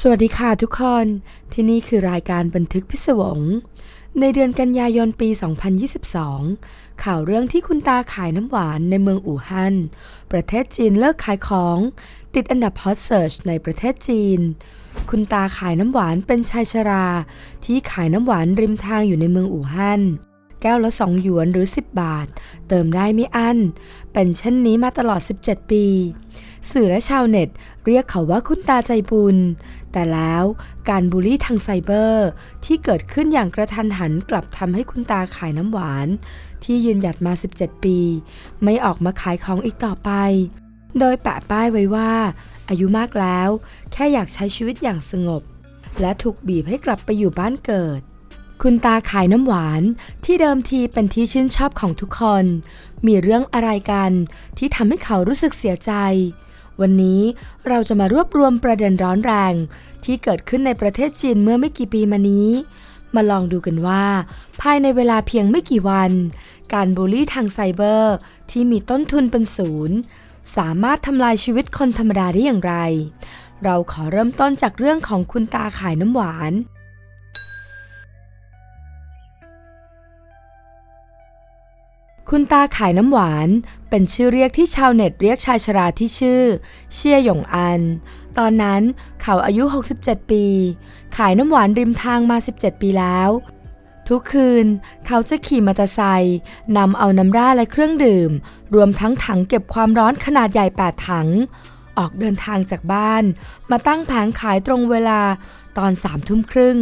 สวัสดีค่ะทุกคน ที่นี่คือรายการบันทึกพิศวง ในเดือนกันยายนปี 2022 ข่าวเรื่องที่คุณตาขายน้ำหวานในเมืองอู่ฮั่น ประเทศจีนเลิกขายของ ติดอันดับฮอตเซิร์ชในประเทศจีน คุณตาขายน้ำหวานเป็นชายชรา ที่ขายน้ำหวานริมทางอยู่ในเมืองอู่ฮั่น แก้วละ 2 หยวนหรือ 10 บาท เติมได้ไม่อั้น เป็นเช่นนี้มาตลอด 17 ปี สื่อและชาวเน็ตเรียกเขาว่าคุณตาใจบุญ แต่แล้วการบูลลี่ทางไซเบอร์ ที่เกิดขึ้นอย่างกระทันหันกลับทำให้คุณตาขายน้ำหวาน ที่ยืนหยัดมา 17 ปี ไม่ออกมาขายของอีกต่อไป โดยแปะป้ายไว้ว่า อายุมากแล้ว แค่อยากใช้ชีวิตอย่างสงบ และถูกบีบให้กลับไปอยู่บ้านเกิดคุณตาขายน้ำหวานที่เดิมทีเป็นที่ชื่นชอบของทุกคน มีเรื่องอะไรกันที่ทำให้เขารู้สึกเสียใจ วันนี้เราจะมารวบรวมประเด็นร้อนแรง ที่เกิดขึ้นในประเทศจีนเมื่อไม่กี่ปีมานี้ มาลองดูกันว่า ภายในเวลาเพียงไม่กี่วัน การบูลลี่ทางไซเบอร์ ที่มีต้นทุนเป็นศูนย์ สามารถทำลายชีวิตคนธรรมดาได้อย่างไร เราขอเริ่มต้นจากเรื่องของคุณตาขายน้ำหวาน คุณตาขายน้ำหวานเป็นชื่อเรียกที่ชาวเน็ตเรียกชายชราที่ชื่อ เชี่ยหยงอัน ตอนนั้นเขาอายุ 67 ปี ขายน้ำหวานริมทางมา 17 ปีแล้ว ทุกคืนเขาจะขี่มอเตอร์ไซค์นำเอาน้ำร่าและเครื่องดื่ม รวมทั้งถังเก็บความร้อนขนาดใหญ่ 8 ถัง ออกเดินทางจากบ้าน มาตั้งแผงขายตรงเวลาตอนสามทุ่มครึ่ง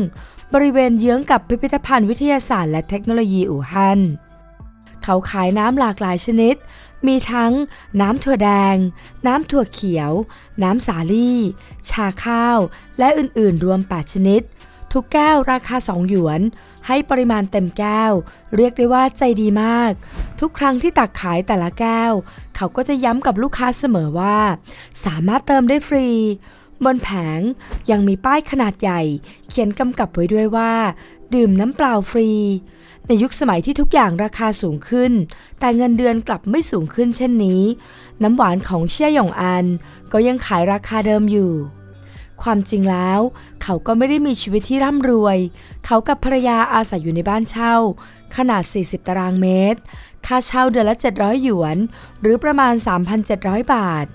บริเวณเยื้องกับพิพิธภัณฑ์วิทยาศาสตร์และเทคโนโลยีอู่ฮั่น เขาขายน้ำหลากหลายชนิด มีทั้งน้ำถั่วแดง น้ำถั่วเขียว น้ำสาลี่ ชาข้าว และอื่นๆ รวม 8 ชนิด ทุกแก้วราคา 2 หยวน ให้ปริมาณเต็มแก้ว เรียกได้ว่าใจดีมาก ทุกครั้งที่ตักขายแต่ละแก้ว เขาก็จะย้ำกับลูกค้าเสมอว่า สามารถเติมได้ฟรีบนแผงยังมีป้ายขนาดใหญ่ เขียนกำกับไว้ด้วยว่า ดื่มน้ำเปล่าฟรี ในยุคสมัยที่ทุกอย่างราคาสูงขึ้น แต่เงินเดือนกลับไม่สูงขึ้นเช่นนี้ น้ำหวานของเชี่ยหยงอัน ก็ยังขายราคาเดิมอยู่ ความจริงแล้ว เขาก็ไม่ได้มีชีวิตที่ร่ำรวย เขากับภรรยาอาศัยอยู่ในบ้านเช่า ขนาด 40 ตารางเมตร ค่าเช่าเดือนละ 700 หยวน หรือประมาณ 3,700 บาท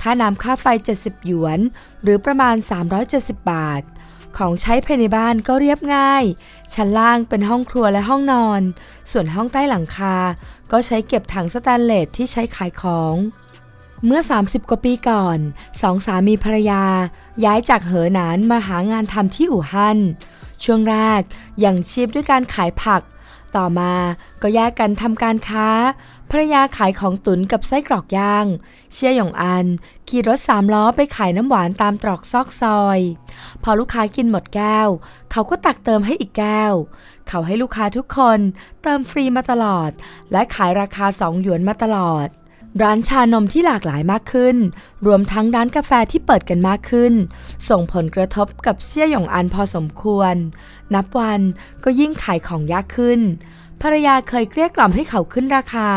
ค่าน้ำค่าไฟ 70 หยวน หรือประมาณ 370 บาท ของใช้ภายในบ้านก็เรียบง่าย ชั้นล่างเป็นห้องครัวและห้องนอน ส่วนห้องใต้หลังคา ก็ใช้เก็บถังสแตนเลสที่ใช้ขายของ เมื่อ 30 กว่าปีก่อนสองสามีภรรยา ย้ายจากเหอหนานมาหางานทำที่อู่ฮั่น ช่วงแรกยังชีพด้วยการขายผัก ต่อมาก็แยกกันทำการค้า ภรรยาขายของตุ๋นกับไส้กรอกย่าง เชี่ยหยองอัน ขี่รถสามล้อไปขายน้ำหวานตามตรอกซอกซอย พอลูกค้ากินหมดแก้ว เขาก็ตักเติมให้อีกแก้ว เขาให้ลูกค้าทุกคนเติมฟรีมาตลอด และขายราคาสองหยวนมาตลอด ร้านชานมที่หลากหลายมากขึ้น รวมทั้งร้านกาแฟที่เปิดกันมากขึ้น ส่งผลกระทบกับเชี่ยหยองอันพอสมควร นับวันก็ยิ่งขายของยากขึ้น ภรรยาเคยเกลี้ยกล่อมให้เขาขึ้นราคา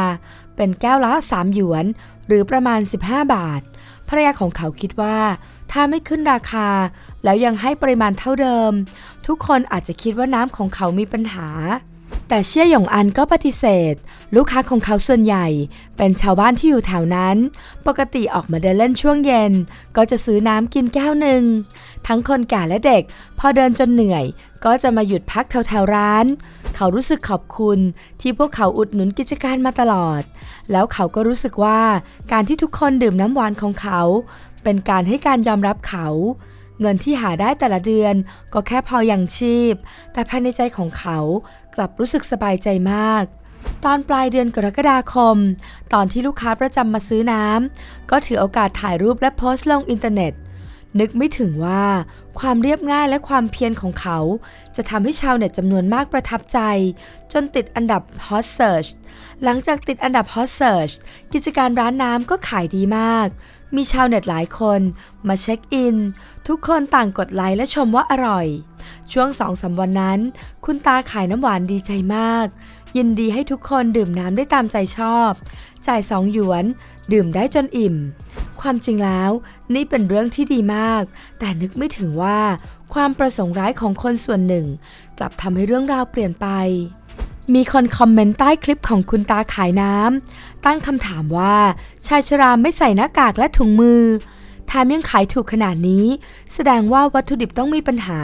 เป็นแก้วละ3หยวน หรือประมาณ 15 บาท ภรรยาของเขาคิดว่า ถ้าไม่ขึ้นราคา แล้วยังให้ปริมาณเท่าเดิม ทุกคนอาจจะคิดว่าน้ำของเขามีปัญหา แต่เชี่ยหยงอันก็ปฏิเสธ ลูกค้าของเขาส่วนใหญ่ เป็นชาวบ้านที่อยู่แถวนั้น ปกติออกมาเดินเล่นช่วงเย็น ก็จะซื้อน้ำกินแก้วหนึ่ง ทั้งคนแก่และเด็ก พอเดินจนเหนื่อย ก็จะมาหยุดพักแถวๆร้าน เขารู้สึกขอบคุณที่พวกเขาอุดหนุนกิจการมาตลอด แล้วเขาก็รู้สึกว่าการที่ทุกคนดื่มน้ำหวานของเขา เป็นการให้การยอมรับเขา เงินที่หาได้แต่ละเดือนก็แค่พออย่างชีพ แต่ภายในใจของเขากลับรู้สึกสบายใจมาก ตอนปลายเดือนกรกฎาคม ตอนที่ลูกค้าประจำมาซื้อน้ำก็ถือโอกาสถ่ายรูปและโพสต์ลงอินเทอร์เน็ต นึกไม่ถึงว่า ความเรียบง่ายและความเพียรของเขา จะทำให้ชาวเน็ตจำนวนมากประทับใจ จนติดอันดับ Hot Search หลังจากติดอันดับ Hot Search กิจการร้านน้ำก็ขายดีมาก มีชาวเน็ตหลายคนมาเช็คอิน ทุกคนต่างกดไลค์และชมว่าอร่อย ช่วงสองสามวันนั้น คุณตาขายน้ำหวานดีใจมาก ยินดีให้ทุกคนดื่มน้ำได้ตามใจชอบ จ่ายสองหยวน ดื่มได้จนอิ่ม ความจริงแล้วนี่เป็นเรื่องที่ดีมาก แต่นึกไม่ถึงว่า ความประสงค์ร้ายของคนส่วนหนึ่ง กลับทำให้เรื่องราวเปลี่ยนไป มีคนคอมเมนต์ใต้คลิปของคุณตาขายน้ำตั้งคำถามว่าชายชราไม่ใส่หน้ากากและถุงมือแถมยังขายถูกขนาดนี้ แสดงว่าวัตถุดิบต้องมีปัญหา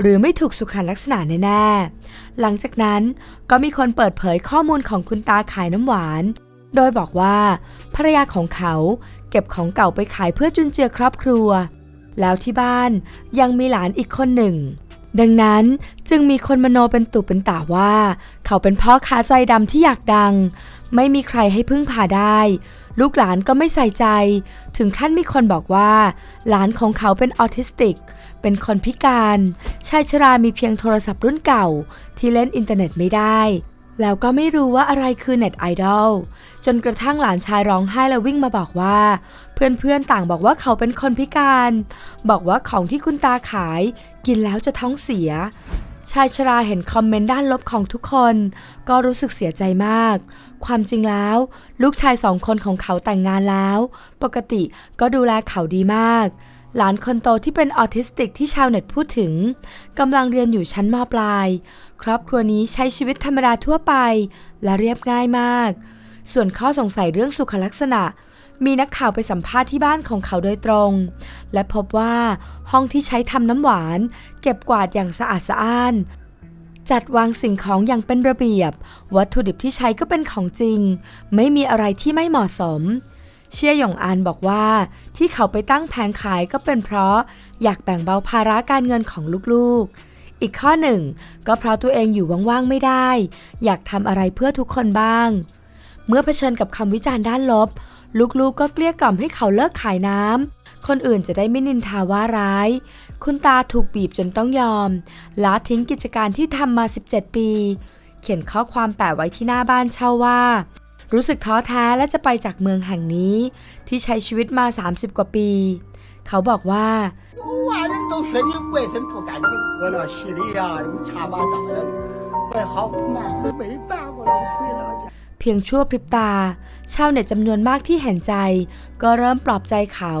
หรือไม่ถูกสุขลักษณะแน่ๆ หลังจากนั้นก็มีคนเปิดเผยข้อมูลของคุณตาขายน้ำหวาน โดยบอกว่า ภรรยาของเขาเก็บของเก่าไปขายเพื่อจุนเจือครอบครัว แล้วที่บ้านยังมีหลานอีกคนหนึ่ง ดังนั้นจึงมีคนมโนเป็นตุเป็นตาว่า เขาเป็นพ่อค้าใจดำที่อยากดัง ไม่มีใครให้พึ่งพาได้ ลูกหลานก็ไม่ใส่ใจ ถึงขั้นมีคนบอกว่า หลานของเขาเป็นออทิสติก เป็นคนพิการ ชายชรามีเพียงโทรศัพท์รุ่นเก่า ที่เล่นอินเทอร์เน็ตไม่ได้ แล้วก็ไม่รู้ว่าอะไรคือเน็ตไอดอลจนกระทั่งหลานชายร้องไห้และวิ่งมาบอกว่า เพื่อนๆต่างบอกว่าเขาเป็นคนพิการ บอกว่าของที่คุณตาขาย กินแล้วจะท้องเสีย ชายชราเห็นคอมเมนต์ด้านลบของทุกคน ก็รู้สึกเสียใจมาก ความจริงแล้ว ลูกชายสองคนของเขาแต่งงานแล้ว ปกติก็ดูแลเขาดีมาก หลานคนโตที่เป็นออทิสติกที่ชาวเน็ตพูดถึงกำลังเรียนอยู่ชั้นมปลาย ครอบครัวนี้ใช้ชีวิตธรรมดาทั่วไป และเรียบง่ายมาก ส่วนข้อสงสัยเรื่องสุขลักษณะ มีนักข่าวไปสัมภาษณ์ที่บ้านของเขาโดยตรง และพบว่าห้องที่ใช้ทำน้ำหวาน เก็บกวาดอย่างสะอาดสะอ้านจัดวางสิ่งของอย่างเป็นระเบียบ วัตถุดิบที่ใช้ก็เป็นของจริง ไม่มีอะไรที่ไม่เหมาะสม เชี่ยหยงอานบอกว่า ที่เขาไปตั้งแผงขายก็เป็นเพราะอยากแบ่งเบาภาระการเงินของลูกๆ อีกข้อหนึ่ง ก็เพราะตัวเองอยู่ว่างๆไม่ได้ อยากทำอะไรเพื่อทุกคนบ้าง เมื่อเผชิญกับคำวิจารณ์ด้านลบ ลูกๆก็เกลี้ยกล่อมให้เขาเลิกขายน้ำคนอื่นจะได้ไม่นินทาว่าร้าย คุณตาถูกบีบจนต้องยอมละทิ้งกิจการที่ทำมา 17 ปี เขียนข้อความแปะไว้ที่หน้าบ้านเช่าว่า รู้สึกท้อแท้และจะไปจากเมืองแห่งนี้ ที่ใช้ชีวิตมา 30 กว่าปี เขาบอกว่าเพียงชั่วพริบตา ชาวเน็ตจำนวนมากที่เห็นใจ ก็เริ่มปลอบใจเขา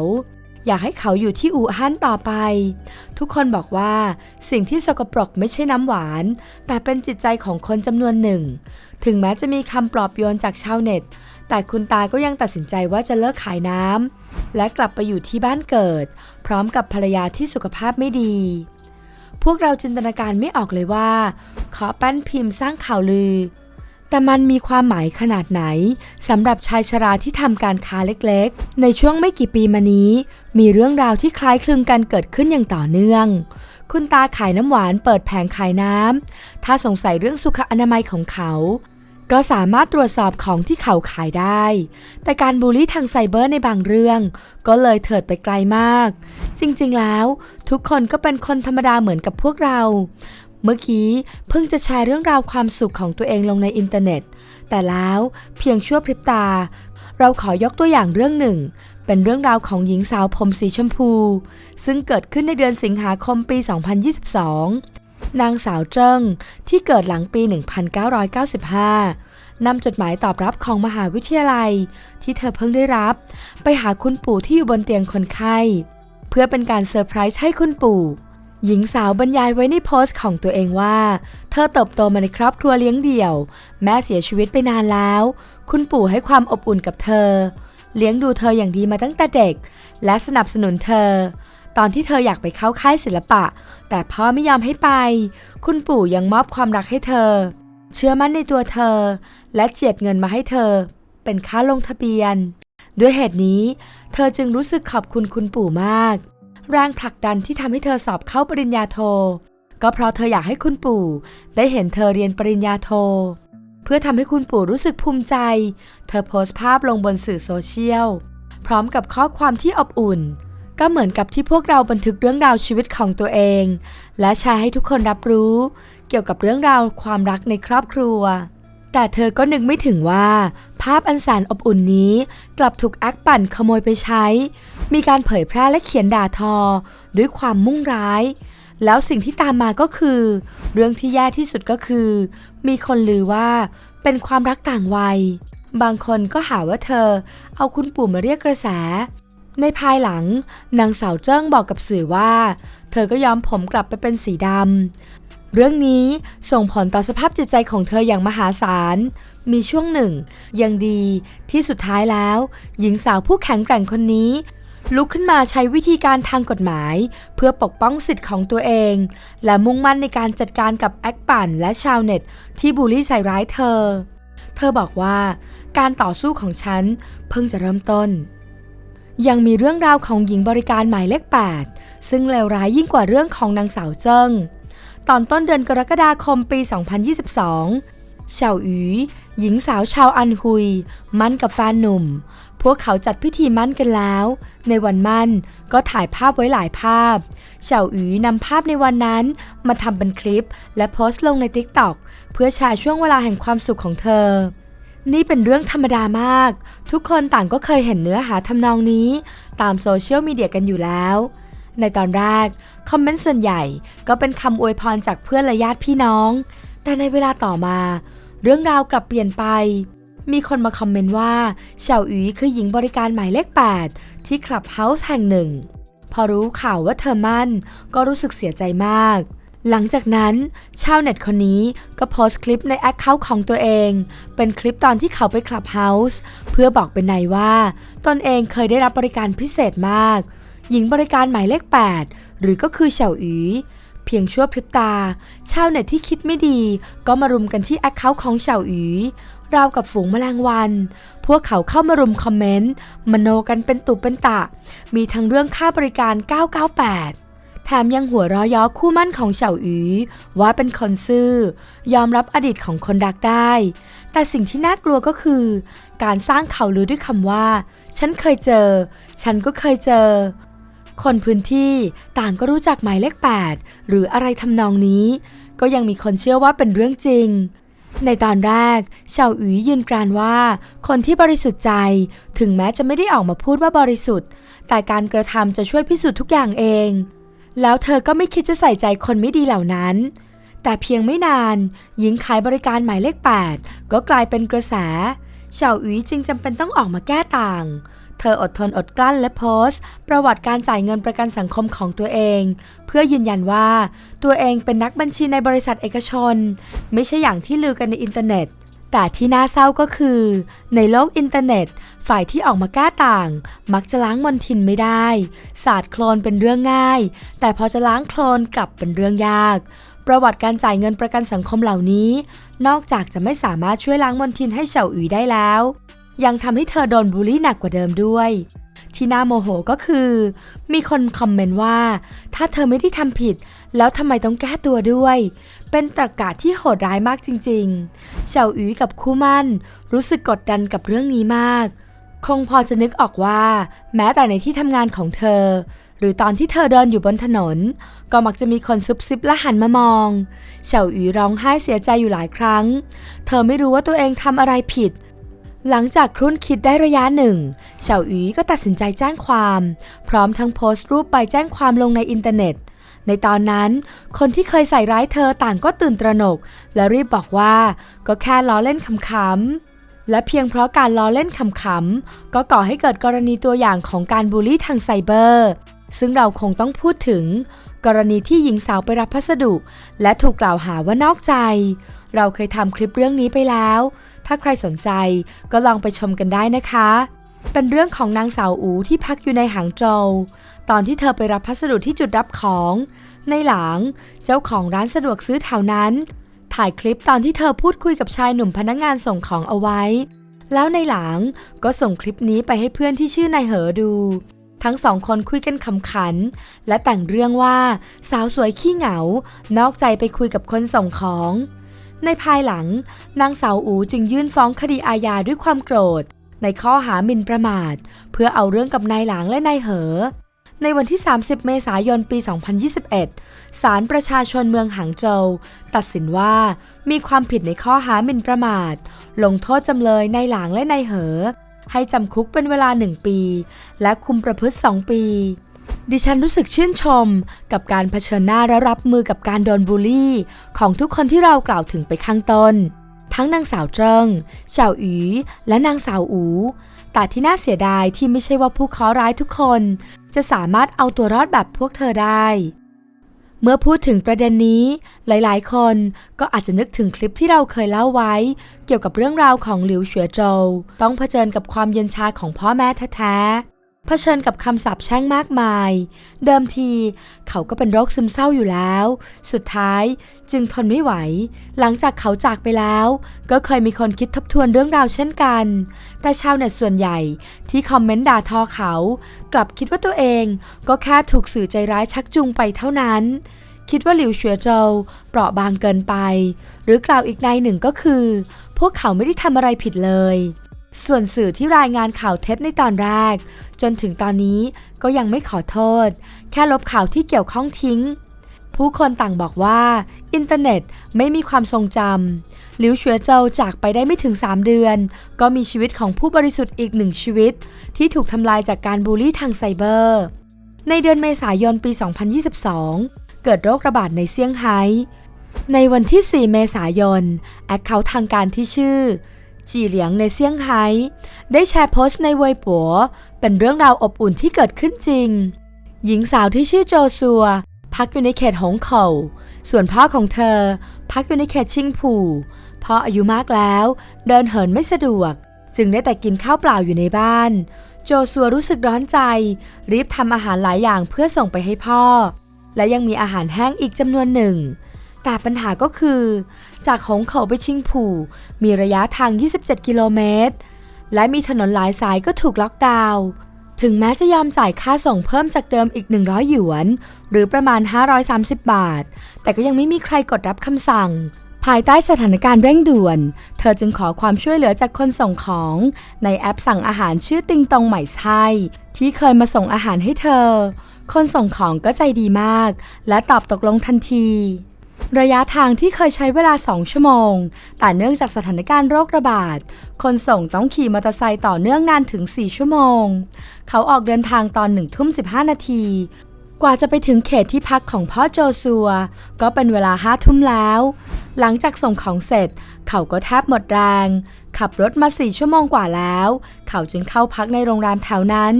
อยากให้เขาอยู่ที่อู่ฮั่นต่อไป ทุกคนบอกว่าสิ่งที่สกปรกไม่ใช่น้ำหวาน แต่เป็นจิตใจของคนจำนวนหนึ่ง ถึงแม้จะมีคำปลอบโยนจากชาวเน็ต แต่คุณตาก็ยังตัดสินใจว่าจะเลิกขายน้ำและกลับไปอยู่ที่บ้านเกิด พร้อมกับภรรยาที่สุขภาพไม่ดี พวกเราจินตนาการไม่ออกเลยว่าขอปั้นพิมพ์สร้างข่าวลือ แต่มันมีความหมายขนาดไหนสำหรับชายชราที่ทำการค้าเล็กๆ ในช่วงไม่กี่ปีมานี้ มีเรื่องราวที่คล้ายคลึงกันเกิดขึ้นอย่างต่อเนื่อง คุณตาขายน้ำหวานเปิดแผงขายน้ำ ถ้าสงสัยเรื่องสุขอนามัยของเขา ก็สามารถตรวจสอบของที่เขาขายได้ แต่การบูลลี่ทางไซเบอร์ในบางเรื่อง ก็เลยเถิดไปไกลมาก จริงๆแล้ว ทุกคนก็เป็นคนธรรมดาเหมือนกับพวกเรา เมื่อกี้เพิ่งจะแชร์เรื่องราวความสุขของตัวเองลงในอินเทอร์เน็ต แต่แล้วเพียงชั่วพริบตา เราขอยกตัวอย่างเรื่องหนึ่ง เป็นเรื่องราวของหญิงสาวผมสีชมพู ซึ่งเกิดขึ้นในเดือนสิงหาคมปี 2022 นางสาวเจิ้งที่เกิดหลังปี 1995นำจดหมายตอบรับของมหาวิทยาลัย ที่เธอเพิ่งได้รับ ไปหาคุณปู่ที่อยู่บนเตียงคนไข้ เพื่อเป็นการเซอร์ไพรส์ให้คุณปู่ หญิงสาวบรรยายไว้ในโพสต์ของตัวเองว่า เธอเติบโตมาในครอบครัวเลี้ยงเดี่ยว แม่เสียชีวิตไปนานแล้ว คุณปู่ให้ความอบอุ่นกับเธอ เลี้ยงดูเธออย่างดีมาตั้งแต่เด็ก และสนับสนุนเธอ ตอนที่เธออยากไปเข้าค่ายศิลปะ แต่พ่อไม่ยอมให้ไป คุณปู่ยังมอบความรักให้เธอ เชื่อมั่นในตัวเธอ และเจียดเงินมาให้เธอ เป็นค่าลงทะเบียน ด้วยเหตุนี้ เธอจึงรู้สึกขอบคุณคุณปู่มาก แรงผลักดันที่ทำให้เธอสอบเข้าปริญญาโท ก็เพราะเธออยากให้คุณปู่ได้เห็นเธอเรียนปริญญาโท เพื่อทำให้คุณปู่รู้สึกภูมิใจ เธอโพสต์ภาพลงบนสื่อโซเชียล พร้อมกับข้อความที่อบอุ่น ก็เหมือนกับที่พวกเราบันทึกเรื่องราวชีวิตของตัวเอง และแชร์ให้ทุกคนรับรู้ เกี่ยวกับเรื่องราวความรักในครอบครัว แต่เธอก็นึกไม่ถึงว่า ภาพอันแสนอบอุ่นนี้ กลับถูกแอคปั่นขโมยไปใช้ มีการเผยแพร่และเขียนด่าทอ ด้วยความมุ่งร้าย แล้วสิ่งที่ตามมาก็คือ เรื่องที่แย่ที่สุดก็คือ มีคนลือว่าเป็นความรักต่างวัย บางคนก็หาว่าเธอ เอาคุณปู่มาเรียกกระแส ในภายหลังนางสาวเจิ้งบอกกับสื่อว่า เธอก็ยอมผมกลับไปเป็นสีดำ เรื่องนี้ส่งผลต่อสภาพจิตใจของเธออย่างมหาศาล มีช่วงหนึ่ง ยังดีที่สุดท้ายแล้ว หญิงสาวผู้แข็งแกร่งคนนี้ลุกขึ้นมาใช้วิธีการทางกฎหมาย เพื่อปกป้องสิทธิ์ของตัวเอง และมุ่งมั่นในการจัดการกับแอคปั่นและชาวเน็ต ที่บูลลี่ใส่ร้ายเธอ เธอบอกว่า การต่อสู้ของฉัน เพิ่งจะเริ่มต้น ยังมีเรื่องราวของหญิงบริการหมายเลข 8 ซึ่งเลวร้ายยิ่งกว่าเรื่องของนางสาวเจิ้ง ตอนต้นเดือนกรกฎาคมปี 2022 เฉาอีหญิงสาวชาวอันฮุย มั่นกับแฟนหนุ่ม พวกเขาจัดพิธีมั่นกันแล้ว ในวันมั่นก็ถ่ายภาพไว้หลายภาพ เฉาอีนำภาพในวันนั้นมาทำเป็นคลิป และโพสต์ลงใน TikTok เพื่อแชร์ช่วงเวลาแห่งความสุขของเธอนี่เป็นเรื่องธรรมดามาก ทุกคนต่างก็เคยเห็นเนื้อหาทำนองนี้ ตามโซเชียลมีเดียกันอยู่แล้ว ในตอนแรก คอมเมนต์ส่วนใหญ่ก็เป็นคำอวยพรจากเพื่อนและญาติพี่น้อง แต่ในเวลาต่อมา เรื่องราวกลับเปลี่ยนไป มีคนมาคอมเมนต์ว่าเฉาอีคือหญิงบริการหมายเลข 8 ที่คลับเฮาส์แห่งหนึ่ง พอรู้ข่าวว่าเธอมั่น ก็รู้สึกเสียใจมากหลังจากนั้น ชาวเน็ตคนนี้ก็โพสต์คลิปในแอคเคาท์ของตัวเอง เป็นคลิปตอนที่เขาไปคลับเฮาส์เพื่อบอกเป็นในว่า ตนเองเคยได้รับบริการพิเศษมาก หญิงบริการหมายเลข 8 หรือก็คือเฉาอีเพียงชั่วพริบตา ชาวเน็ตที่คิดไม่ดี ก็มารุมกันที่แอคเคาท์ของเฉาอีราวกับฝูงแมลงวัน พวกเขาเข้ามารุมคอมเมนต์ มโนกันเป็นตุเป็นตะ มีทั้งเรื่องค่าบริการ 998แถมยังหัวเร้อยอคู่มั่นของเฉาอีว่าเป็นคนซื่อ ยอมรับอดีตของคนรักได้ แต่สิ่งที่น่ากลัวก็คือ การสร้างข่าวลือด้วยคำว่า ฉันเคยเจอ ฉันก็เคยเจอ คนพื้นที่ต่างก็รู้จักหมายเลข 8 หรืออะไรทำนองนี้ ก็ยังมีคนเชื่อว่าเป็นเรื่องจริง ในตอนแรกเฉาอียืนกรานว่า คนที่บริสุทธิ์ใจถึงแม้จะไม่ได้ออกมาพูดว่าบริสุทธิ์ แต่การกระทำจะช่วยพิสูจน์ทุกอย่างเอง แล้วเธอก็ไม่คิดจะใส่ใจคนไม่ดีเหล่านั้นแต่เพียงไม่นาน หญิงขายบริการหมายเลข 8 ก็กลายเป็นกระแสเฉาอีจึงจำเป็นต้องออกมาแก้ต่าง เธออดทนอดกลั้นและโพสต์ ประวัติการจ่ายเงินประกันสังคมของตัวเอง เพื่อยืนยันว่าตัวเองเป็นนักบัญชีในบริษัทเอกชน ไม่ใช่อย่างที่ลือกันในอินเทอร์เน็ต แต่ที่น่าเศร้าก็คือ ในโลกอินเทอร์เน็ต ฝ่ายที่ออกมาก้าต่าง มักจะล้างมนทินไม่ได้ ศาสตร์โคลนเป็นเรื่องง่าย แต่พอจะล้างโคลนกลับเป็นเรื่องยากประวัติการจ่ายเงินประกันสังคมเหล่านี้ นอกจากจะไม่สามารถช่วยล้างมนทินให้เฉาอีได้แล้ว ยังทำให้เธอโดนบูลลี่หนักกว่าเดิมด้วย ที่น่าโมโหก็คือ มีคนคอมเมนต์ว่า ถ้าเธอไม่ได้ทำผิด แล้วทำไมต้องแก้ตัวด้วย เป็นตรรกะที่โหดร้ายมากจริงๆเฉาอีกับคู่มั่น รู้สึกกดดันกับเรื่องนี้มาก คงพอจะนึกออกว่า แม้แต่ในที่ทำงานของเธอ หรือตอนที่เธอเดินอยู่บนถนน ก็มักจะมีคนซุบซิบและหันมามองเฉาอีร้องไห้เสียใจอยู่หลายครั้ง เธอไม่รู้ว่าตัวเองทำอะไรผิด หลังจากครุ่นคิดได้ระยะหนึ่งเฉาอีก็ตัดสินใจแจ้งความ พร้อมทั้งโพสต์รูปใบแจ้งความลงในอินเทอร์เน็ต ในตอนนั้น คนที่เคยใส่ร้ายเธอต่างก็ตื่นตระหนก และรีบบอกว่าก็แค่ล้อเล่นขำๆและเพียงเพราะการล้อเล่นขำๆ ก็ก่อให้เกิดกรณีตัวอย่างของการบูลลี่ทางไซเบอร์ ซึ่งเราคงต้องพูดถึง กรณีที่หญิงสาวไปรับพัสดุ และถูกกล่าวหาว่านอกใจ เราเคยทำคลิปเรื่องนี้ไปแล้ว ถ้าใครสนใจก็ลองไปชมกันได้นะคะ เป็นเรื่องของนางสาวอูที่พักอยู่ในหางโจวตอนที่เธอไปรับพัสดุที่จุดรับของ ในหลังเจ้าของร้านสะดวกซื้อแถวนั้น ถ่ายคลิปตอนที่เธอพูดคุยกับชายหนุ่มพนักงานส่งของเอาไว้ แล้วในหลังก็ส่งคลิปนี้ไปให้เพื่อนที่ชื่อนายเหอดูทั้งสองคนคุยกันขำขัน และแต่งเรื่องว่าสาวสวยขี้เหงา นอกใจไปคุยกับคนส่งของ ในภายหลัง นางสาวอูจึงยื่นฟ้องคดีอาญาด้วยความโกรธ ในข้อหาหมิ่นประมาท เพื่อเอาเรื่องกับนายหลางและนายเหอ ในวันที่ 30 เมษายนปี 2021 ศาลประชาชนเมืองหางโจวตัดสินว่ามีความผิดในข้อหาหมิ่นประมาท ลงโทษจำเลยนายหลางและนายเหอ ให้จำคุกเป็นเวลา 1 ปี และคุมประพฤติ 2 ปี ดิฉันรู้สึกชื่นชมกับการเผชิญหน้าและรับมือกับการโดนบูลลี่ ของทุกคนที่เรากล่าวถึงไปข้างต้น ทั้งนางสาวเจิงเฉาอีและนางสาวอูแต่ที่น่าเสียดายที่ไม่ใช่ว่าผู้เคราะห์ร้ายทุกคน จะสามารถเอาตัวรอดแบบพวกเธอได้ เมื่อพูดถึงประเด็นนี้ หลายๆ คนก็อาจจะนึกถึงคลิปที่เราเคยเล่าไว้ เกี่ยวกับเรื่องราวของหลิวเฉวยโจวต้องเผชิญกับความเย็นชาของพ่อแม่แท้ๆ เผชิญกับคำสาปแช่งมากมาย เดิมทีเขาก็เป็นโรคซึมเศร้าอยู่แล้ว สุดท้ายจึงทนไม่ไหว หลังจากเขาจากไปแล้ว ก็เคยมีคนคิดทบทวนเรื่องราวเช่นกัน แต่ชาวเน็ตส่วนใหญ่ที่คอมเมนต์ด่าทอเขา กลับคิดว่าตัวเองก็แค่ถูกสื่อใจร้ายชักจูงไปเท่านั้น คิดว่าหลิวเฉวยโจวเปราะบางเกินไป หรือกล่าวอีกในหนึ่งก็คือ พวกเขาไม่ได้ทำอะไรผิดเลย ส่วนสื่อที่รายงานข่าวเท็จในตอนแรก จนถึงตอนนี้ก็ยังไม่ขอโทษ แค่ลบข่าวที่เกี่ยวข้องทิ้ง ผู้คนต่างบอกว่า อินเทอร์เน็ตไม่มีความทรงจำหลิวเฉวยโจวจากไปได้ไม่ถึง 3 เดือน ก็มีชีวิตของผู้บริสุทธิ์อีกหนึ่งชีวิต ที่ถูกทำลายจากการบูลลี่ทางไซเบอร์ ในเดือนเมษายนปี 2022 เกิดโรคระบาดในเซี่ยงไฮ้ในวันที่ 4 เมษายนแอคเคาท์ทางการที่ชื่อ จีเหลียงในเซี่ยงไฮ้ได้แชร์โพสต์ในเวยปัว เป็นเรื่องราวอบอุ่นที่เกิดขึ้นจริง หญิงสาวที่ชื่อโจซัว พักอยู่ในเขตหงเข่า ส่วนพ่อของเธอ พักอยู่ในเขตชิงผู่พ่ออายุมากแล้ว เดินเหินไม่สะดวก จึงได้แต่กินข้าวเปล่าอยู่ในบ้าน โจซัวรู้สึกร้อนใจ รีบทำอาหารหลายอย่างเพื่อส่งไปให้พ่อ และยังมีอาหารแห้งอีกจำนวนหนึ่งแต่ปัญหาก็คือ จากหงเขาไปชิงผู่ มีระยะทาง 27 กิโลเมตร และมีถนนหลายสายก็ถูกล็อกดาวน์ ถึงแม้จะยอมจ่ายค่าส่งเพิ่มจากเดิมอีก 100 หยวน หรือประมาณ 530 บาท แต่ก็ยังไม่มีใครกดรับคำสั่ง ภายใต้สถานการณ์เร่งด่วน เธอจึงขอความช่วยเหลือจากคนส่งของในแอปสั่งอาหารชื่อติงตองใหม่ใช่ที่เคยมาส่งอาหารให้เธอ คนส่งของก็ใจดีมาก และตอบตกลงทันที ระยะทางที่เคยใช้เวลา 2 ชั่วโมง แต่เนื่องจากสถานการณ์โรคระบาด คนส่งต้องขี่มอเตอร์ไซค์ต่อเนื่องนานถึง 4 ชั่วโมง เขาออกเดินทางตอน1ทุ่ม15 นาที กว่าจะไปถึงเขตที่พักของพ่อโจซัว ก็เป็นเวลาห้าทุ่มแล้ว หลังจากส่งของเสร็จ เขาก็แทบหมดแรง ขับรถมาสี่ชั่วโมงกว่าแล้ว เขาจึงเข้าพักในโรงแรมแถวนั้น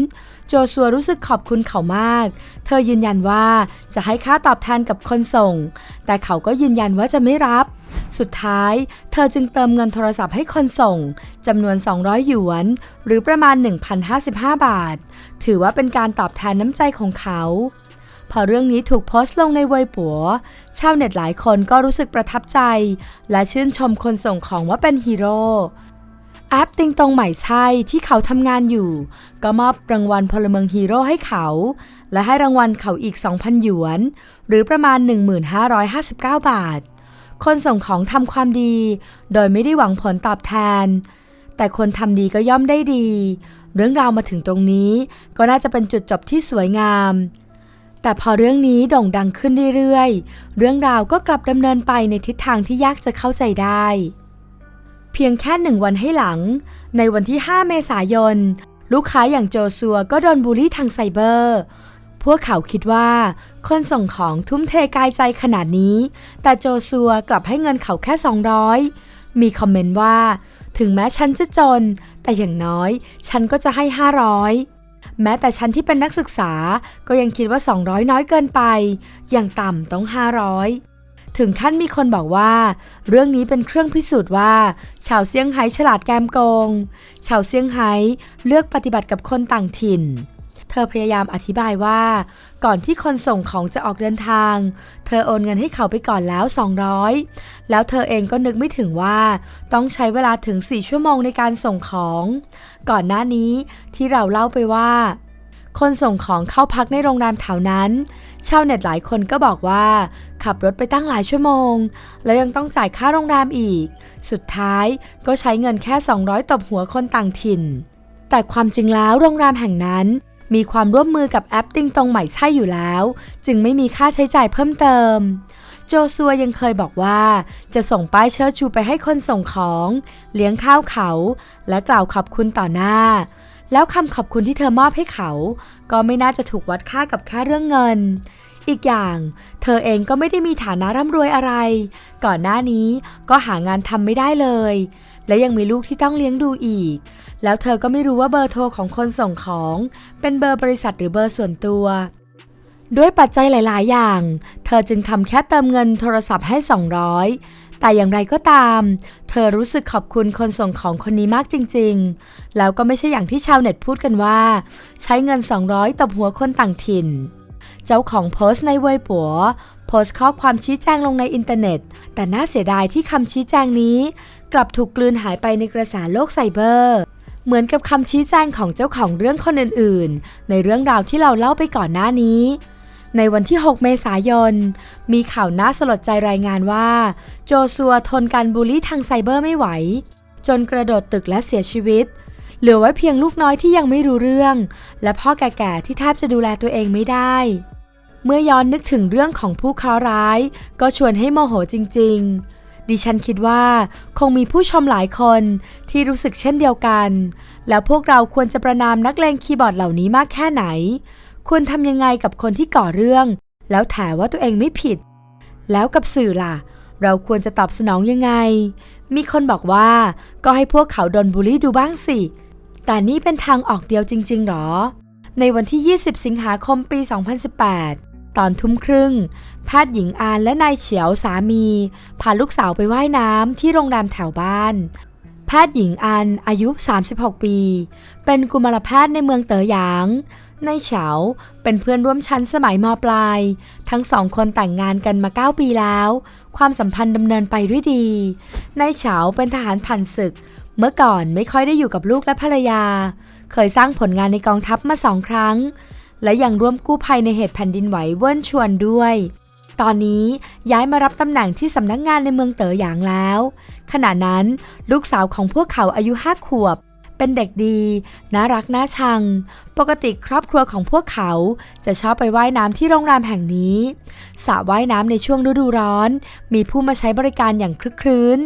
โจซัวรู้สึกขอบคุณเขามาก เธอยืนยันว่าจะให้ค่าตอบแทนกับคนส่ง แต่เขาก็ยืนยันว่าจะไม่รับ สุดท้าย เธอจึงเติมเงินโทรศัพท์ให้คนส่งจำนวน 200 หยวน หรือประมาณ 1,055 บาท ถือว่าเป็นการตอบแทนน้ำใจของเขาพอเรื่องนี้ถูกโพสต์ลงในเวยปัว ชาวเน็ตหลายคนก็รู้สึกประทับใจ และชื่นชมคนส่งของว่าเป็นฮีโร่ แอปติงตองใหม่ใช่ที่เขาทำงานอยู่ ก็มอบรางวัลพลเมืองฮีโร่ให้เขา และให้รางวัลเขาอีก 2,000 หยวน หรือประมาณ 1,559 บาท คนส่งของทำความดี โดยไม่ได้หวังผลตอบแทน แต่คนทำดีก็ย่อมได้ดี เรื่องราวมาถึงตรงนี้ก็น่าจะเป็นจุดจบที่สวยงาม แต่พอเรื่องนี้โด่งดังขึ้นเรื่อยๆ เรื่องราวก็กลับดำเนินไปในทิศทางที่ยากจะเข้าใจได้ เพียงแค่หนึ่งวันให้หลัง ในวันที่ 5 เมษายน ลูกค้าอย่างโจซัวก็โดนบูลลี่ทางไซเบอร์ พวกเขาคิดว่า คนส่งของทุ่มเทกายใจขนาดนี้ แต่โจซัวกลับให้เงินเขาแค่ 200 มีคอมเมนต์ว่า ถึงแม้ฉันจะจน แต่อย่างน้อย ฉันก็จะให้ 500แม้แต่ฉันที่เป็นนักศึกษาก็ยังคิดว่า 200 น้อยเกินไป อย่างต่ำต้อง 500 ถึงขั้นมีคนบอกว่า เรื่องนี้เป็นเครื่องพิสูจน์ว่า ชาวเซี่ยงไฮ้ฉลาดแกมโกง ชาวเซี่ยงไฮ้เลือกปฏิบัติกับคนต่างถิ่น เธอพยายามอธิบายว่า ก่อนที่คนส่งของจะออกเดินทาง เธอโอนเงินให้เขาไปก่อนแล้ว 200 แล้วเธอเองก็นึกไม่ถึงว่า ต้องใช้เวลาถึง 4 ชั่วโมงในการส่งของ ก่อนหน้านี้ที่เราเล่าไปว่าคนส่งของเข้าพักในโรงแรมแถวนั้น ชาวเน็ตหลายคนก็บอกว่า ขับรถไปตั้งหลายชั่วโมง แล้วยังต้องจ่ายค่าโรงแรมอีก สุดท้ายก็ใช้เงินแค่ 200 ตบหัวคนต่างถิ่น แต่ความจริงแล้วโรงแรมแห่งนั้น มีความร่วมมือกับแอปติ้งตรงใหม่ใช่อยู่แล้ว จึงไม่มีค่าใช้จ่ายเพิ่มเติมโจซัวยังเคยบอกว่า จะส่งป้ายเชิดชูไปให้คนส่งของ เลี้ยงข้าวเขา และกล่าวขอบคุณต่อหน้า แล้วคำขอบคุณที่เธอมอบให้เขา ก็ไม่น่าจะถูกวัดค่ากับแค่เรื่องเงิน อีกอย่าง เธอเองก็ไม่ได้มีฐานะร่ำรวยอะไร ก่อนหน้านี้ก็หางานทำไม่ได้เลย และยังมีลูกที่ต้องเลี้ยงดูอีก แล้วเธอก็ไม่รู้ว่าเบอร์โทรของคนส่งของ เป็นเบอร์บริษัทหรือเบอร์ส่วนตัวด้วยปัจจัยหลาย ๆ อย่าง เธอจึงทำแค่เติมเงินโทรศัพท์ให้ 200 แต่อย่างไรก็ตาม เธอรู้สึกขอบคุณคนส่งของคนนี้มากจริง ๆ แล้วก็ไม่ใช่อย่างที่ชาวเน็ตพูดกันว่า ใช้เงิน 200ตบหัวคนต่างถิ่น เจ้าของโพสต์ในเว็บปัวโพสต์ข้อความชี้แจงลงในอินเทอร์เน็ต แต่น่าเสียดายที่คำชี้แจงนี้ กลับถูกกลืนหายไปในกระแสโลกไซเบอร์เหมือนกับคำชี้แจงของเจ้าของเรื่องคนอื่นๆ ในเรื่องราวที่เราเล่าไปก่อนหน้านี้ ในวันที่ 6 เมษายน มีข่าวน่าสลดใจรายงานว่า โจซัวทนการบูลลี่ทางไซเบอร์ไม่ไหว จนกระโดดตึกและเสียชีวิต เหลือไว้เพียงลูกน้อยที่ยังไม่รู้เรื่อง และพ่อแก่ๆที่แทบจะดูแลตัวเองไม่ได้ เมื่อย้อนนึกถึงเรื่องของผู้เคราะห์ร้าย ก็ชวนให้โมโหจริง ๆดิฉันคิดว่าคงมีผู้ชมหลายคนที่รู้สึกเช่นเดียวกัน แล้วพวกเราควรจะประนามนักเลงคีย์บอร์ดเหล่านี้มากแค่ไหน ควรทำยังไงกับคนที่ก่อเรื่อง แล้วแถว่าตัวเองไม่ผิด แล้วกับสื่อล่ะ เราควรจะตอบสนองยังไง มีคนบอกว่าก็ให้พวกเขาโดนบูลลี่ดูบ้างสิ แต่นี่เป็นทางออกเดียวจริง ๆ หรอ ในวันที่ 20 สิงหาคมปี 2018 ตอนทุ่มครึ่ง แพทย์หญิงอานและนายเฉียวสามี พาลูกสาวไปว่ายน้ำที่โรงแรมแถวบ้านแพทย์หญิงอันอายุ 36 ปี เป็นกุมารแพทย์ในเมืองเต๋อหยาง นายเฉาเป็นเพื่อนร่วมชั้นสมัยมปลาย ทั้งสองคนแต่งงานกันมา 9 ปีแล้ว ความสัมพันธ์ดำเนินไปด้วยดี นายเฉาเป็นทหารผ่านศึก เมื่อก่อนไม่ค่อยได้อยู่กับลูกและภรรยา เคยสร้างผลงานในกองทัพมาสองครั้ง และยังร่วมกู้ภัยในเหตุแผ่นดินไหวเวิ้นชวนด้วย ตอนนี้ย้ายมารับตำแหน่งที่สำนักงานในเมืองเต๋อหยางแล้ว ขณะนั้นลูกสาวของพวกเขาอายุห้าขวบ เป็นเด็กดี น่ารักน่าชัง ปกติครอบครัวของพวกเขาจะชอบไปว่ายน้ำที่โรงแรมแห่งนี้สระว่ายน้ำในช่วงฤดูร้อน มีผู้มาใช้บริการอย่างคลึกครื้น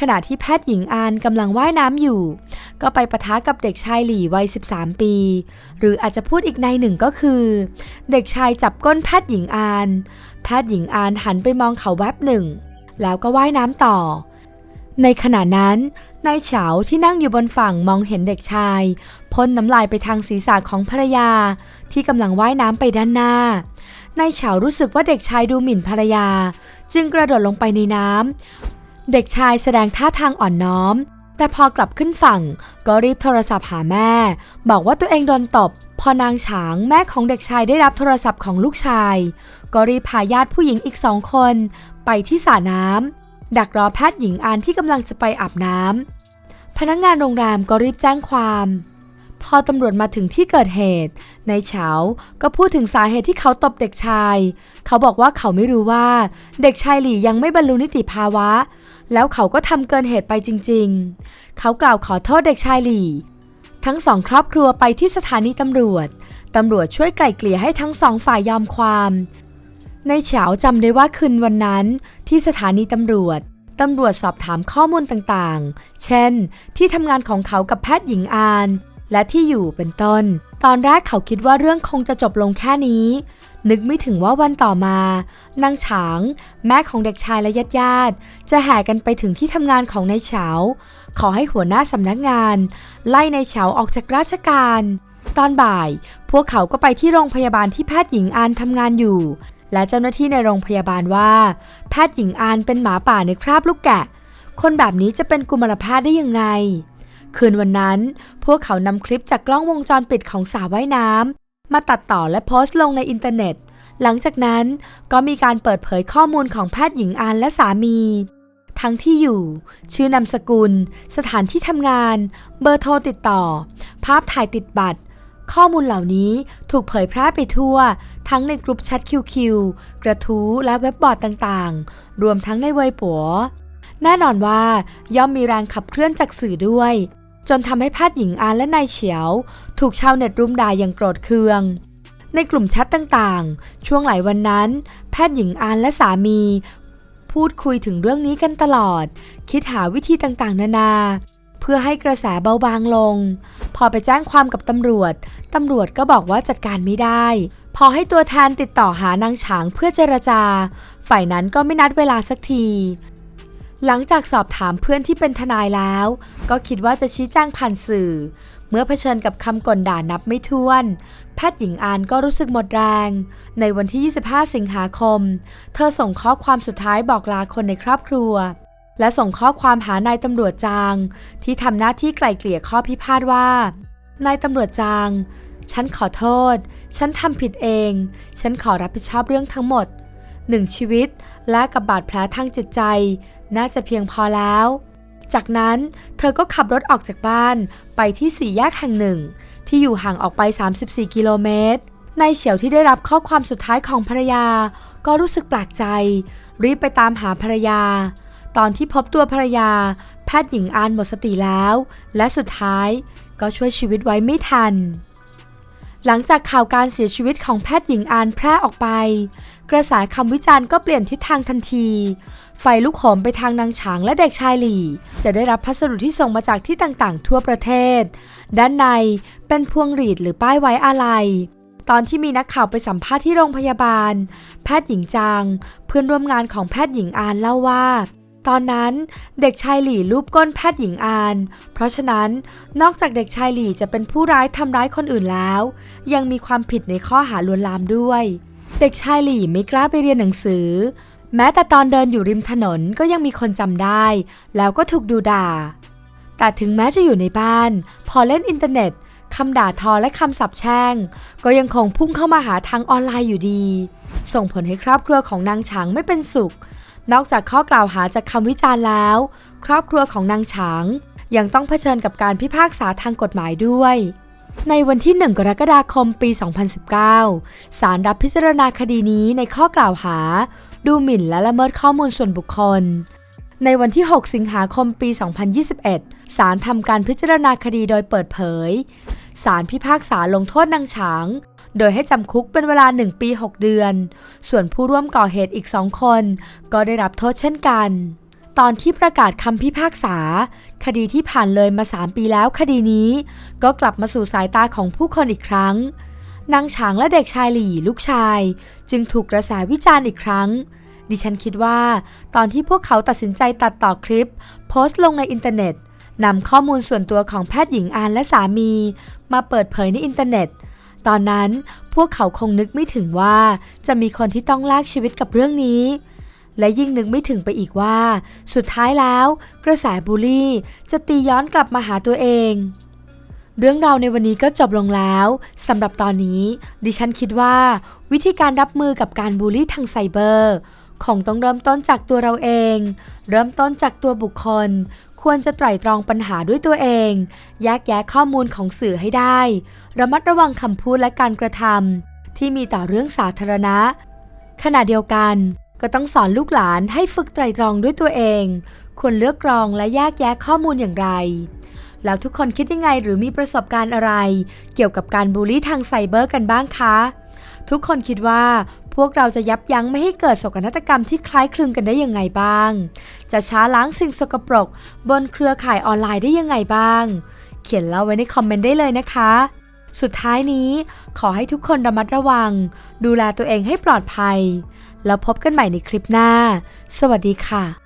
ขณะที่แพทย์หญิงอานกำลังว่ายน้ำอยู่ ก็ไปปะทะกับเด็กชายหลี่วัย 13 ปี หรืออาจจะพูดอีกในหนึ่งก็คือ เด็กชายจับก้นแพทย์หญิงอาน แพทย์หญิงอานหันไปมองเขาแวบหนึ่ง แล้วก็ว่ายน้ำต่อในขณะนั้น นายเฉาที่นั่งอยู่บนฝั่งมองเห็นเด็กชายพ่นน้ำลายไปทางศีรษะของภรรยา ที่กำลังว่ายน้ำไปด้านหน้านายเฉารู้สึกว่าเด็กชายดูหมิ่นภรรยา จึงกระโดดลงไปในน้ำเด็กชายแสดงท่าทางอ่อนน้อม แต่พอกลับขึ้นฝั่ง ก็รีบโทรศัพท์หาแม่ บอกว่าตัวเองโดนตบ พอนางฉางแม่ของเด็กชายได้รับโทรศัพท์ของลูกชาย ก็รีบพาญาติผู้หญิงอีกสองคน ไปที่สระน้ำ ดักรอแพทย์หญิงอานที่กำลังจะไปอาบน้ำพนักงานโรงแรมก็รีบแจ้งความ พอตำรวจมาถึงที่เกิดเหตุนายเฉาก็พูดถึงสาเหตุที่เขาตบเด็กชาย เขาบอกว่าเขาไม่รู้ว่า เด็กชายหลี่ยังไม่บรรลุนิติภาวะ แล้วเขาก็ทำเกินเหตุไปจริง ๆ เขากล่าวขอโทษเด็กชายหลี่ ทั้งสองครอบครัวไปที่สถานีตำรวจตำรวจช่วยไกล่เกลี่ยให้ทั้งสองฝ่ายยอมความ ในเฉาจำได้ว่าคืนวันนั้นที่สถานีตำรวจตำรวจสอบถามข้อมูลต่างๆ เช่น ที่ทำงานของเขากับแพทย์หญิงอาน และที่อยู่เป็นต้น ตอนแรกเขาคิดว่าเรื่องคงจะจบลงแค่นี้ นึกไม่ถึงว่าวันต่อมานางฉาง แม่ของเด็กชายและญาติญาติจะแห่กันไปถึงที่ทำงานของนายเฉา ขอให้หัวหน้าสำนักงาน ไล่นายเฉาออกจากราชการ ตอนบ่าย พวกเขาก็ไปที่โรงพยาบาลที่แพทย์หญิงอานทำงานอยู่ และเจ้าหน้าที่ในโรงพยาบาลว่า แพทย์หญิงอานเป็นหมาป่าในคราบลูกแกะ คนแบบนี้จะเป็นกุมารแพทย์ได้ยังไง คืนวันนั้น พวกเขานำคลิปจากกล้องวงจรปิดของสระว่ายน้ำมาตัดต่อและโพสต์ลงในอินเทอร์เน็ต หลังจากนั้นก็มีการเปิดเผยข้อมูลของแพทย์หญิงอานและสามี ทั้งที่อยู่ ชื่อนามสกุล สถานที่ทำงาน เบอร์โทรติดต่อ ภาพถ่ายติดบัตร ข้อมูลเหล่านี้ถูกเผยแพร่ไปทั่ว ทั้งในกลุ่มแชทคิวคิวกระทู้และเว็บบอร์ดต่างๆ รวมทั้งในเว็บปัวแน่นอนว่าย่อมมีแรงขับเคลื่อนจากสื่อด้วย จนทำให้แพทย์หญิงอานและนายเฉียว ถูกชาวเน็ตรุมด่าอย่างโกรธเคือง ในกลุ่มแชทต่างๆ ช่วงหลายวันนั้น แพทย์หญิงอานและสามี พูดคุยถึงเรื่องนี้กันตลอด คิดหาวิธีต่างๆ นานา เพื่อให้กระแสเบาบางลง พอไปแจ้งความกับตำรวจ ตำรวจก็บอกว่าจัดการไม่ได้ พอให้ตัวแทนติดต่อหานางฉางเพื่อเจรจา ฝ่ายนั้นก็ไม่นัดเวลาสักที หลังจากสอบถามเพื่อนที่เป็นทนายแล้ว ก็คิดว่าจะชี้แจงผ่านสื่อ เมื่อเผชิญกับคำก่นด่านับไม่ถ้วน แพทย์หญิงอานก็รู้สึกหมดแรง ในวันที่ 25 สิงหาคม เธอส่งข้อความสุดท้ายบอกลาคนในครอบครัว และส่งข้อความหานายตำรวจจาง ที่ทำหน้าที่ไกล่เกลี่ยข้อพิพาทว่านายตำรวจจาง ฉันขอโทษ ฉันทำผิดเอง ฉันขอรับผิดชอบเรื่องทั้งหมดหนึ่งชีวิตและกับบาดแผลทางจิตใจ น่าจะเพียงพอแล้ว จากนั้นเธอก็ขับรถออกจากบ้านไปที่สี่แยกแห่งหนึ่ง ที่อยู่ห่างออกไป 34 กิโลเมตรนายเฉียวที่ได้รับข้อความสุดท้ายของภรรยา ก็รู้สึกแปลกใจ รีบไปตามหาภรรยา ตอนที่พบตัวภรรยา แพทย์หญิงอานหมดสติแล้ว และสุดท้ายก็ช่วยชีวิตไว้ไม่ทัน หลังจากข่าวการเสียชีวิตของแพทย์หญิงอานแพร่ออกไป กระแสคำวิจารณ์ก็เปลี่ยนทิศทางทันที ไฟลุกโหมไปทางนางฉางและเด็กชายหลี่ จะได้รับพัสดุที่ส่งมาจากที่ต่างๆ ทั่วประเทศ ด้านในเป็นพวงหรีดหรือป้ายไว้อาลัยตอนที่มีนักข่าวไปสัมภาษณ์ที่โรงพยาบาล แพทย์หญิงจาง เพื่อนร่วมงานของแพทย์หญิงอานเล่าว่า ตอนนั้นเด็กชายหลี่ลูบก้นแพทย์หญิงอาน เพราะฉะนั้นนอกจากเด็กชายหลี่จะเป็นผู้ร้ายทำร้ายคนอื่นแล้ว ยังมีความผิดในข้อหาลวนลามด้วย เด็กชายหลี่ไม่กล้าไปเรียนหนังสือ แม้แต่ตอนเดินอยู่ริมถนนก็ยังมีคนจำได้ แล้วก็ถูกดูด่า แต่ถึงแม้จะอยู่ในบ้าน พอเล่นอินเทอร์เน็ตคำด่าทอและคำสับแช่ง ก็ยังคงพุ่งเข้ามาหาทางออนไลน์อยู่ดี ส่งผลให้ครอบครัวของนางฉางไม่เป็นสุข นอกจากข้อกล่าวหาจากคำวิจารณ์แล้ว ครอบครัวของนางฉางยังต้องเผชิญกับการพิพากษาทางกฎหมายด้วย ในวันที่ 1 กรกฎาคมปี 2019 ศาลรับพิจารณาคดีนี้ในข้อกล่าวหา ดูหมิ่นและละเมิดข้อมูลส่วนบุคคล ในวันที่ 6 สิงหาคมปี 2021 ศาลทำการพิจารณาคดีโดยเปิดเผย ศาลพิพากษาลงโทษนางฉาง โดยให้จำคุกเป็นเวลา 1 ปี 6 เดือน ส่วนผู้ร่วมก่อเหตุอีก2คน ก็ได้รับโทษเช่นกัน ตอนที่ประกาศคำพิพากษา คดีที่ผ่านเลยมา 3 ปีแล้วคดีนี้ ก็กลับมาสู่สายตาของผู้คนอีกครั้ง นางฉางและเด็กชายหลี่ลูกชาย จึงถูกกระแสวิจารณ์อีกครั้งดิฉันคิดว่า ตอนที่พวกเขาตัดสินใจตัดต่อคลิป โพสต์ลงในอินเทอร์เน็ตนำข้อมูลส่วนตัวของแพทย์หญิงอานและสามี มาเปิดเผยในอินเทอร์เน็ต ตอนนั้นพวกเขาคงนึกไม่ถึงว่าจะมีคนที่ต้องแลกชีวิตกับเรื่องนี้ และยิ่งนึกไม่ถึงไปอีกว่า สุดท้ายแล้ว กระแสบูลลี่จะตีย้อนกลับมาหาตัวเอง เรื่องราวในวันนี้ก็จบลงแล้วสำหรับตอนนี้ ดิฉันคิดว่า วิธีการรับมือกับการบูลลี่ทางไซเบอร์คงต้องเริ่มต้นจากตัวเราเอง เริ่มต้นจากตัวบุคคล ควรจะไตร่ตรองปัญหาด้วยตัวเอง แยกแยะข้อมูลของสื่อให้ได้ ระมัดระวังคำพูดและการกระทำที่มีต่อเรื่องสาธารณะ ขณะเดียวกันก็ต้องสอนลูกหลานให้ฝึกไตร่ตรองด้วยตัวเอง ควรเลือกกรองและแยกแยะข้อมูลอย่างไร แล้วทุกคนคิดยังไงหรือมีประสบการณ์อะไร เกี่ยวกับการบูลลี่ทางไซเบอร์กันบ้างคะ ทุกคนคิดว่า พวกเราจะยับยั้งไม่ให้เกิดโศกนาฏกรรมที่คล้ายคลึงกันได้ยังไงบ้าง จะช้าล้างสิ่งสกปรก บนเครือข่ายออนไลน์ได้ยังไงบ้าง เขียนเล่าไว้ในคอมเมนต์ได้เลยนะคะ สุดท้ายนี้ขอให้ทุกคนระมัดระวัง ดูแลตัวเองให้ปลอดภัย แล้วพบกันใหม่ในคลิปหน้า สวัสดีค่ะ